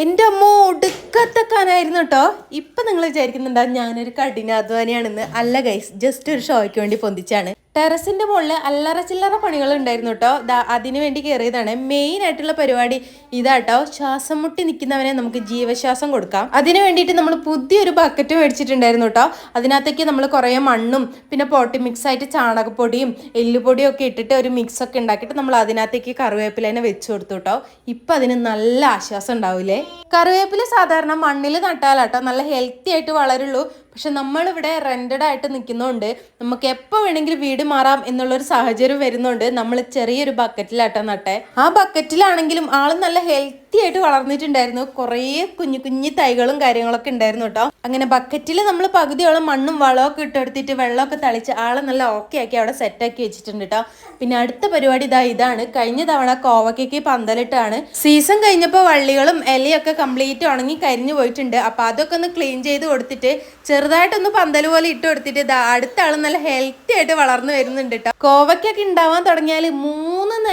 എന്റെ അമ്മ ഒടുക്കത്തെ കനായിരുന്നു കേട്ടോ ഇപ്പം നിങ്ങൾ വിചാരിക്കുന്നുണ്ടാവും ഞാനൊരു കഠിനാധ്വാനിയാണെന്ന്. അല്ല ഗൈസ് ജസ്റ്റ് ഒരു ഷോയ്ക്ക് വേണ്ടി പൊന്തിച്ചാണ്. ടെറസിന്റെ മുകളിൽ അല്ലറ ചില്ലറ പണികൾ ഉണ്ടായിരുന്നു കേട്ടോ ദാ അതിനു വേണ്ടി കയറിയതാണ് മെയിൻ ആയിട്ടുള്ള പരിപാടി ഇതാട്ടോ. ശ്വാസം മുട്ടി നിൽക്കുന്നവനെ നമുക്ക് ജീവശ്വാസം കൊടുക്കാം. അതിനു വേണ്ടിയിട്ട് നമ്മൾ പുതിയൊരു ബക്കറ്റ് മേടിച്ചിട്ടുണ്ടായിരുന്നു കേട്ടോ അതിനകത്തേക്ക് നമ്മൾ കുറേ മണ്ണും പിന്നെ പോട്ടി മിക്സ് ആയിട്ട് ചാണകപ്പൊടിയും എല്ലുപൊടിയും ഒക്കെ ഇട്ടിട്ട് ഒരു മിക്സ് ഒക്കെ ഉണ്ടാക്കിയിട്ട് നമ്മൾ അതിനകത്തേക്ക് കറിവേപ്പിലേനെ വെച്ച് കൊടുത്തു കേട്ടോ ഇപ്പം അതിന് നല്ല ആശ്വാസം ഉണ്ടാവില്ലേ കറിവേപ്പില സാധാരണ മണ്ണിൽ നട്ടാലാട്ടോ. നല്ല ഹെൽത്തി ആയിട്ട് വളരുള്ളൂ. പക്ഷെ നമ്മളിവിടെ റെന്റഡ് ആയിട്ട് നിൽക്കുന്നതുകൊണ്ട് നമുക്ക് എപ്പോൾ വേണമെങ്കിലും വീട് മാറാം എന്നുള്ളൊരു സാഹചര്യം വരുന്നുണ്ട് നമ്മൾ ചെറിയൊരു ബക്കറ്റിലാട്ടെ നട്ടെ. ആ ബക്കറ്റിലാണെങ്കിലും ആൾ നല്ല ഹെൽത്തി ആയിട്ട് വളർന്നിട്ടുണ്ടായിരുന്നു. കുറേ കുഞ്ഞു കുഞ്ഞു തൈകളും കാര്യങ്ങളൊക്കെ ഉണ്ടായിരുന്നു കേട്ടോ. അങ്ങനെ ബക്കറ്റിൽ നമ്മൾ പകുതിയോളം മണ്ണും വളമൊക്കെ ഇട്ടെടുത്തിട്ട് വെള്ളമൊക്കെ തളിച്ച് ആളെ നല്ല ഓക്കെ ആക്കി അവിടെ സെറ്റാക്കി വെച്ചിട്ടുണ്ട് കേട്ടോ. പിന്നെ അടുത്ത പരിപാടി ഇതാ ഇതാണ്. കഴിഞ്ഞ തവണ കോവക്കയ്ക്ക് പന്തലിട്ടാണ്. സീസൺ കഴിഞ്ഞപ്പോൾ വള്ളികളും ഇലയൊക്കെ കംപ്ലീറ്റ് ഉണങ്ങി കരിഞ്ഞു പോയിട്ടുണ്ട്. അപ്പോൾ അതൊക്കെ ഒന്ന് ക്ലീൻ ചെയ്ത് കൊടുത്തിട്ട് ചെറുതായിട്ടൊന്ന് പന്തൽ പോലെ ഇട്ട് കൊടുത്തിട്ട് ഇതാ അടുത്ത ആൾ നല്ല ഹെൽത്തി ആയിട്ട് വളർന്നു വരുന്നുണ്ട് കേട്ടോ. കോവയ്ക്കൊക്കെ ഉണ്ടാവാൻ തുടങ്ങിയാൽ മൂന്ന്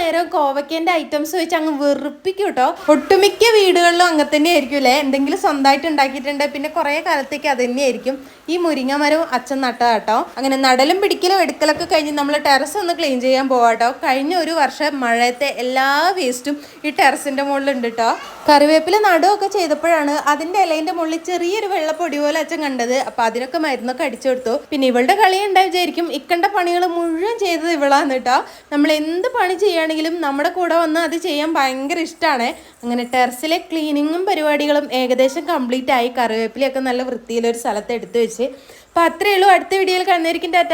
നേരം കോവക്കേന്റെ ഐറ്റംസ് വെച്ച് അങ്ങ് വെറുപ്പിക്കും കേട്ടോ ഒട്ടുമിക്ക വീടുകളിലും അങ്ങനെ തന്നെ ആയിരിക്കും അല്ലേ എന്തെങ്കിലും സ്വന്തമായിട്ട് ഉണ്ടാക്കിയിട്ടുണ്ട്. പിന്നെ കുറേ കാലത്തേക്ക് അത് തന്നെയായിരിക്കും. ഈ മുരിങ്ങ മരം അച്ഛൻ നട്ടതാ കേട്ടോ അങ്ങനെ നടലും പിടിക്കലും എടുക്കലൊക്കെ കഴിഞ്ഞ് നമ്മൾ ടെറസ് ഒന്ന് ക്ലീൻ ചെയ്യാൻ പോവാട്ടോ കഴിഞ്ഞ ഒരു വർഷം മഴയത്തെ എല്ലാ വേസ്റ്റും ഈ ടെറസിന്റെ മുകളിലുണ്ട് കേട്ടോ കറിവേപ്പില നടുവൊക്കെ ചെയ്തപ്പോഴാണ് അതിന്റെ ഇലയിന്റെ മുകളിൽ ചെറിയൊരു വെള്ളപ്പൊടി പോലെ അച്ഛൻ കണ്ടത്. അപ്പോൾ അതിനൊക്കെ മരുന്നൊക്കെ അടിച്ചു കൊടുത്തു. പിന്നെ ഇവളുടെ കളി ഉണ്ടായി വിചാരിക്കും ഇക്കണ്ട പണികൾ മുഴുവൻ ചെയ്തത് ഇവളാന്ന് കേട്ടോ നമ്മൾ എന്ത് പണി ചെയ്യുകയാണെങ്കിലും നമ്മുടെ കൂടെ വന്ന് അത് ചെയ്യാൻ ഭയങ്കര ഇഷ്ടമാണ് അങ്ങനെ ടെറസിലെ ക്ലീനിങ്ങും പരിപാടികളും ഏകദേശം കംപ്ലീറ്റ് ആയി കറിവേപ്പിലയൊക്കെ നല്ല വൃത്തിയിലൊരു സ്ഥലത്ത് എടുത്തു വെച്ച്. അപ്പോൾ അത്രയേ ഉള്ളൂ. അടുത്ത വീഡിയോയിൽ ടാറ്റ.